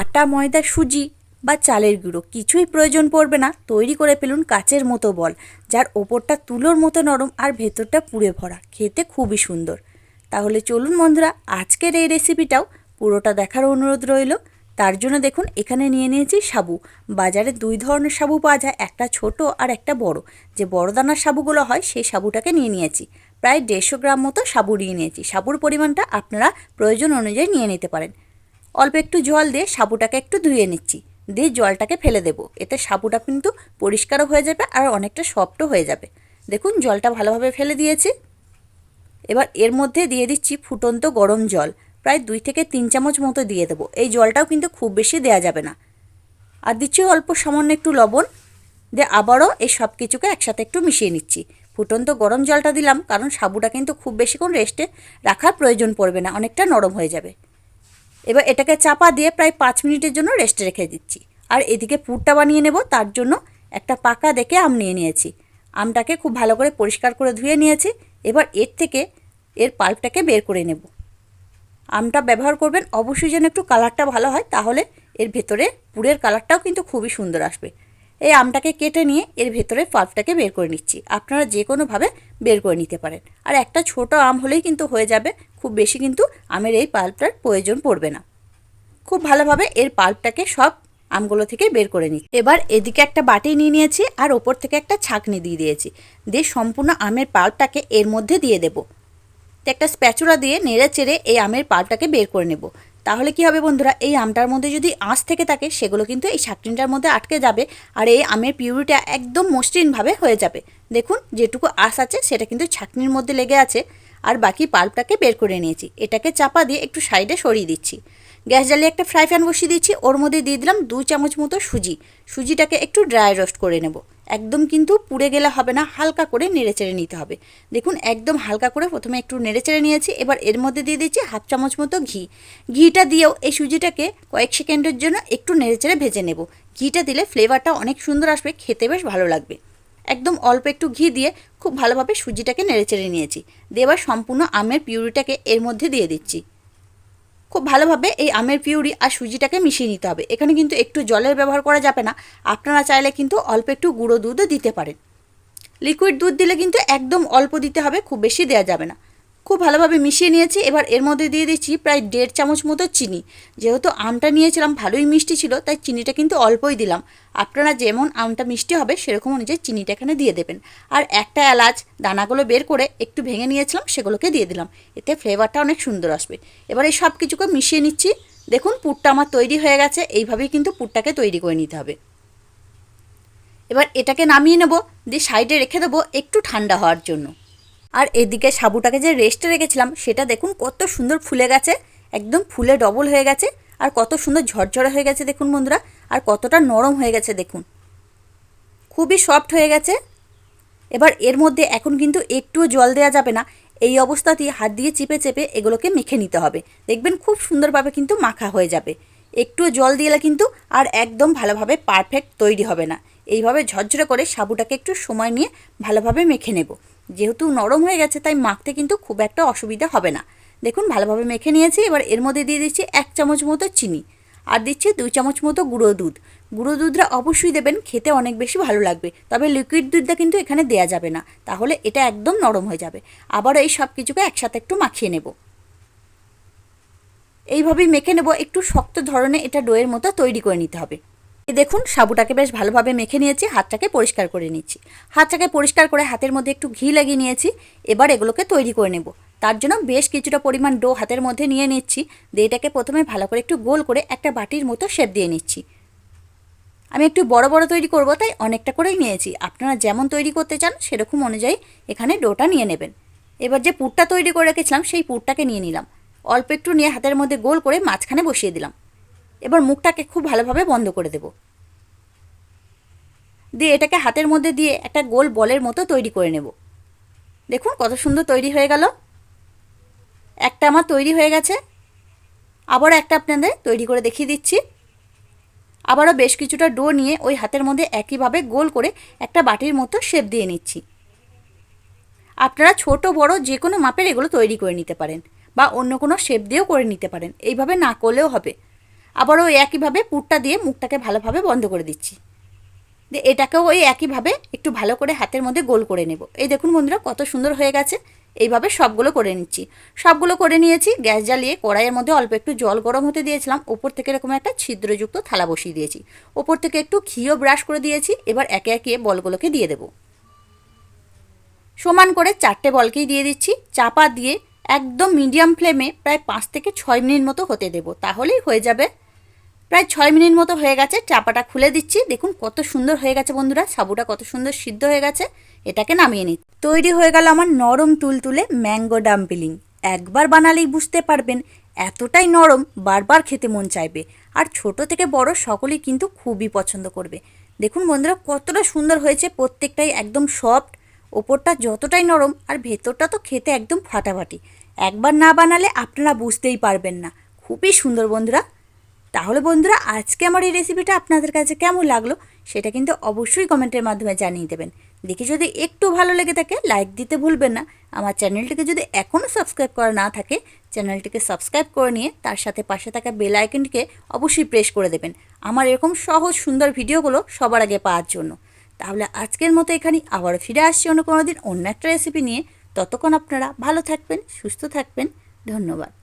আটা, ময়দা, সুজি বা চালের গুঁড়ো, কিছুই প্রয়োজন পড়বে না। তৈরি করে ফেলুন কাচের মতো বল, যার ওপরটা তুলোর মতো নরম আর ভেতরটা পুড়ে ভরা। খেতে খুবই সুন্দর। তাহলে চলুন বন্ধুরা, আজকের এই রেসিপিটাও পুরোটা দেখার অনুরোধ রইল। তার জন্য দেখুন, এখানে নিয়ে নিয়েছি সাবু। বাজারে দুই ধরনের সাবু পাওয়া যায়, একটা ছোট আর একটা বড়। যে বড় দানার সাবুগুলো হয়, সেই সাবুটাকে নিয়ে নিয়েছি। প্রায় দেড়শো গ্রাম মতো সাবু নিয়ে নিয়েছি। সাবুর পরিমাণটা আপনারা প্রয়োজন অনুযায়ী নিয়ে নিতে পারেন। অল্প একটু জল দিয়ে সাবুটাকে একটু ধুয়ে নিচ্ছি। দিয়ে জলটাকে ফেলে দেব। এতে সাবুটা কিন্তু পরিষ্কারও হয়ে যাবে আর অনেকটা সফটও হয়ে যাবে। দেখুন, জলটা ভালোভাবে ফেলে দিয়েছি। এবার এর মধ্যে দিয়ে দিচ্ছি ফুটন্ত গরম জল। প্রায় দুই থেকে তিন চামচ মতো দিয়ে দেবো। এই জলটাও কিন্তু খুব বেশি দেওয়া যাবে না। আর দিচ্ছি অল্প সামান্য একটু লবণ। দিয়ে আবারও এই সব কিছুকে একসাথে একটু মিশিয়ে নিচ্ছি। ফুটন্ত গরম জলটা দিলাম, কারণ সাবুটা কিন্তু খুব বেশিক্ষণ রেস্টে রাখার প্রয়োজন পড়বে না, অনেকটা নরম হয়ে যাবে। এবার এটাকে চাপা দিয়ে প্রায় পাঁচ মিনিটের জন্য রেস্টে রেখে দিচ্ছি। আর এদিকে পুরটা বানিয়ে নেব, তার জন্য একটা পাকা দেখে আম নিয়ে নিয়েছি। আমটাকে খুব ভালো করে পরিষ্কার করে ধুয়ে নিয়েছি, এবার এর থেকে এর পাল্পটাকে বের করে নেব। আমটা ব্যবহার করবেন, অবশ্যই যেন একটু কালারটা ভালো হয়, তাহলে এর ভেতরে পুরের কালারটাও কিন্তু খুবই সুন্দর আসবে। এই আমটাকে কেটে নিয়ে এর ভেতরে পাল্পটাকে বের করে নিচ্ছি। আপনারা যে কোনোভাবে বের করে নিতে পারেন। আর একটা ছোট আম হলেই কিন্তু হয়ে যাবে খুব বেশি কিন্তু আমের এই পাল্পটার প্রয়োজন পড়বে না। খুব ভালোভাবে এর পাল্পটাকে সব আমগুলো থেকে বের করে নিই। এবার এদিকে একটা বাটি নিয়ে নিয়েছি আর ওপর থেকে একটা ছাকনি দিয়ে দিয়েছি। দিয়ে সম্পূর্ণ আমের পাল্পটাকে এর মধ্যে দিয়ে দেবো। তো একটা স্প্যাচুরা দিয়ে নেড়ে চেড়ে এই আমের পাল্পটাকে বের করে নেব। তাহলে কি হবে বন্ধুরা, এই আমটার মধ্যে যদি আঁশ থেকে থাকে, সেগুলো কিন্তু এই ছাকনিটার মধ্যে আটকে যাবে আর এই আমের পিউরিটা একদম মসৃণভাবে হয়ে যাবে। দেখুন, যেটুকু আঁশ আছে, সেটা কিন্তু ছাকনির মধ্যে লেগে আছে। আর বাকি পাল্পটাকে বের করে নিয়েছি। এটাকে চাপা দিয়ে একটু সাইডে সরিয়ে দিচ্ছি। গ্যাস জ্বালিয়ে একটা ফ্রাই প্যান বসিয়ে দিচ্ছি। ওর মধ্যে দিয়ে দিলাম দু চামচ মতো সুজি। সুজিটাকে একটু ড্রাই রোস্ট করে নেব। একদম কিন্তু পুড়ে গেলে হবে না, হালকা করে নেড়েচেড়ে নিতে হবে। দেখুন, একদম হালকা করে প্রথমে একটু নেড়েচেড়ে নিয়েছি। এবার এর মধ্যে দিয়ে দিচ্ছি হাফ চামচ মতো ঘি। ঘিটা দিয়েও এই সুজিটাকে কয়েক সেকেন্ডের জন্য একটু নেড়েচেড়ে ভেজে নেব। ঘিটা দিলে ফ্লেভারটা অনেক সুন্দর আসবে, খেতে বেশ ভালো লাগবে। একদম অল্প একটু ঘি দিয়ে খুব ভালোভাবে সুজিটাকে নেড়েচেড়ে নিয়েছি। দেবার সম্পূর্ণ আমের পিউরিটাকে এর মধ্যে দিয়ে দিচ্ছি। খুব ভালোভাবে এই আমের পিউরি আর সুজিটাকে মিশিয়ে নিতে হবে। এখানে কিন্তু একটু জলের ব্যবহার করা যাবে না। আপনারা চাইলে কিন্তু অল্প একটু গুঁড়ো দুধও দিতে পারেন। লিকুইড দুধ দিলে কিন্তু একদম অল্প দিতে হবে, খুব বেশি দেওয়া যাবে না। খুব ভালোভাবে মিশিয়ে নিয়েছি। এবার এর মধ্যে দিয়ে দিচ্ছি প্রায় দেড় চামচ মতো চিনি। যেহেতু আমটা নিয়েছিলাম, ভালোই মিষ্টি ছিল, তাই চিনিটা কিন্তু অল্পই দিলাম। আপনারা যেমন আমটা মিষ্টি হবে, সেরকম অনুযায়ী চিনিটা এখানে দিয়ে দেবেন। আর একটা এলাচ দানাগুলো বের করে একটু ভেঙে নিয়েছিলাম, সেগুলোকে দিয়ে দিলাম। এতে ফ্লেভারটা অনেক সুন্দর আসবে। এবার এই সব কিছুকে মিশিয়ে নিচ্ছি। দেখুন, পুরটা আমার তৈরি হয়ে গেছে। এইভাবেই কিন্তু পুরটাকে তৈরি করে নিতে হবে। এবার এটাকে নামিয়ে নেব, দিয়ে সাইডে রেখে দেবো একটু ঠান্ডা হওয়ার জন্য। আর এদিকে সাবুটাকে যে রেস্টে রেখেছিলাম, সেটা দেখুন কত সুন্দর ফুলে গেছে, একদম ফুলে ডবল হয়ে গেছে, আর কত সুন্দর ঝরঝরে হয়ে গেছে দেখুন বন্ধুরা, আর কতটা নরম হয়ে গেছে দেখুন। খুবই সফট হয়ে গেছে। এবার এর মধ্যে এখন কিন্তু একটুও জল দেওয়া যাবে না, এই অবস্থাতেই হাত দিয়ে চিপে চেপে এগুলোকে মেখে নিতে হবে। দেখবেন খুব সুন্দরভাবে কিন্তু মাখা হয়ে যাবে। একটুও জল দিলে কিন্তু আর একদম ভালোভাবে পারফেক্ট তৈরি হবে না। এইভাবে ঝরঝরে করে সাবুটাকে একটু সময় নিয়ে ভালোভাবে মেখে নেব। যেহেতু নরম হয়ে গেছে, তাই মাখতে কিন্তু খুব একটা অসুবিধা হবে না। দেখুন, ভালোভাবে মেখে নিয়েছি। এবার এর মধ্যে দিয়ে দিচ্ছি এক চামচ মতো চিনি আর দিচ্ছি দুই চামচ মতো গুঁড়ো দুধ। গুঁড়ো দুধটা অবশ্যই দেবেন, খেতে অনেক বেশি ভালো লাগবে। তবে লিকুইড দুধটা কিন্তু এখানে দেয়া যাবে না, তাহলে এটা একদম নরম হয়ে যাবে। আবারও এই সব কিছুকে একসাথে একটু মাখিয়ে নেব। এইভাবেই মেখে নেব। একটু শক্ত ধরনের এটা ডোয়ের মতো তৈরি করে নিতে হবে। দেখুন, সাবুটাকে বেশ ভালোভাবে মেখে নিয়েছি, হাতটাকে পরিষ্কার করে নিচ্ছি। হাতটাকে পরিষ্কার করে হাতের মধ্যে একটু ঘি লাগিয়ে নিয়েছি, এবার এগুলোকে তৈরি করে নেব। তার জন্য বেশ কিছুটা পরিমাণ ডো হাতের মধ্যে নিয়ে নিচ্ছি, দিয়ে এটাকে প্রথমে ভালো করে একটু গোল করে একটা বাটির মতো শেপ দিয়ে নিচ্ছি। আমি একটু বড় বড় তৈরি করব, তাই অনেকটা করেই নিয়েছি। আপনারা যেমন তৈরি করতে চান, সেরকম অনুযায়ী এখানে ডোটা নিয়ে নেবেন। এবার যে পুরটা তৈরি করে রেখেছিলাম, সেই পুরটাকে নিয়ে নিলাম। অল্প একটু নিয়ে হাতের মধ্যে গোল করে মাঝখানে বসিয়ে দিলাম। এবার মুখটাকে খুব ভালোভাবে বন্ধ করে দেব। দিয়ে এটাকে হাতের মধ্যে দিয়ে একটা গোল বলের মতো তৈরি করে নেব। দেখুন কত সুন্দর তৈরি হয়ে গেল। একটা আমার তৈরি হয়ে গেছে। আবারও একটা আপনাদের তৈরি করে দেখিয়ে দিচ্ছি। আবারও বেশ কিছুটা ডো নিয়ে ওই হাতের মধ্যে একইভাবে গোল করে একটা বাটির মতো শেপ দিয়ে নিচ্ছি। আপনারা ছোট, বড় যে কোনো মাপের এগুলো তৈরি করে নিতে পারেন বা অন্য কোনো শেপ দিয়েও করে নিতে পারেন। এইভাবে না করলেও হবে। আবারও একইভাবে পুরটা দিয়ে মুখটাকে ভালোভাবে বন্ধ করে দিচ্ছি। দিয়ে এটাকেও ওই একইভাবে একটু ভালো করে হাতের মধ্যে গোল করে নেব। এই দেখুন বন্ধুরা, কত সুন্দর হয়ে গেছে। এইভাবে সবগুলো করে নিচ্ছি। সবগুলো করে নিয়েছি, গ্যাস জ্বালিয়ে কড়াইয়ের মধ্যে অল্প একটু জল গরম হতে দিয়েছিলাম। ওপর থেকে এরকম একটা ছিদ্রযুক্ত থালা বসিয়ে দিয়েছি। ওপর থেকে একটু ঘিও ব্রাশ করে দিয়েছি। এবার একে একে বলগুলোকে দিয়ে দেবো। সমান করে চারটে বলকেই দিয়ে দিচ্ছি। চাপা দিয়ে একদম মিডিয়াম ফ্লেমে প্রায় পাঁচ থেকে ছয় মিনিট মতো হতে দেবো, তাহলেই হয়ে যাবে। প্রায় ছয় মিনিট মতো হয়ে গেছে, চাপাটা খুলে দিচ্ছি। দেখুন কত সুন্দর হয়ে গেছে বন্ধুরা, সাবুটা কত সুন্দর সিদ্ধ হয়ে গেছে, এটাকে নামিয়ে নিই তৈরি হয়ে গেল আমার নরম তুলতুলে ম্যাঙ্গো ডাম্পলিং। একবার বানালেই বুঝতে পারবেন, এতটাই নরম বারবার খেতে মন চাইবে। আর ছোট থেকে বড় সকলেই কিন্তু খুবই পছন্দ করবে। দেখুন বন্ধুরা, কতটা সুন্দর হয়েছে, প্রত্যেকটাই একদম সফট ওপরটা যতটাই নরম আর ভেতরটা তো খেতে একদম ফাটাফাটি। একবার না বানালে আপনারা বুঝতেই পারবেন না। খুবই সুন্দর বন্ধুরা। তাহলে বন্ধুরা, আজকে আমার এই রেসিপিটা আপনাদের কাছে কেমন লাগল সেটা কিন্তু অবশ্যই কমেন্টের মাধ্যমে জানিয়ে দেবেন। দেখে যদি একটু ভালো লেগে থাকে লাইক দিতে ভুলবেন না। আমার চ্যানেলটিকে যদি এখনও সাবস্ক্রাইব করা না থাকে, চ্যানেলটিকে সাবস্ক্রাইব করে নিয়ে তার সাথে পাশে থাকা বেল আইকনটিকে অবশ্যই প্রেস করে দেবেন। আমার এরকম সহজ সুন্দর ভিডিওগুলো সবার আগে পাওয়ার জন্য। তাহলে আজকের মতো এখানে আবার ফিরে আসছি অন্য কোনো দিন অন্য একটা রেসিপি নিয়ে। ততক্ষণ আপনারা ভালো থাকবেন, সুস্থ থাকবেন। ধন্যবাদ।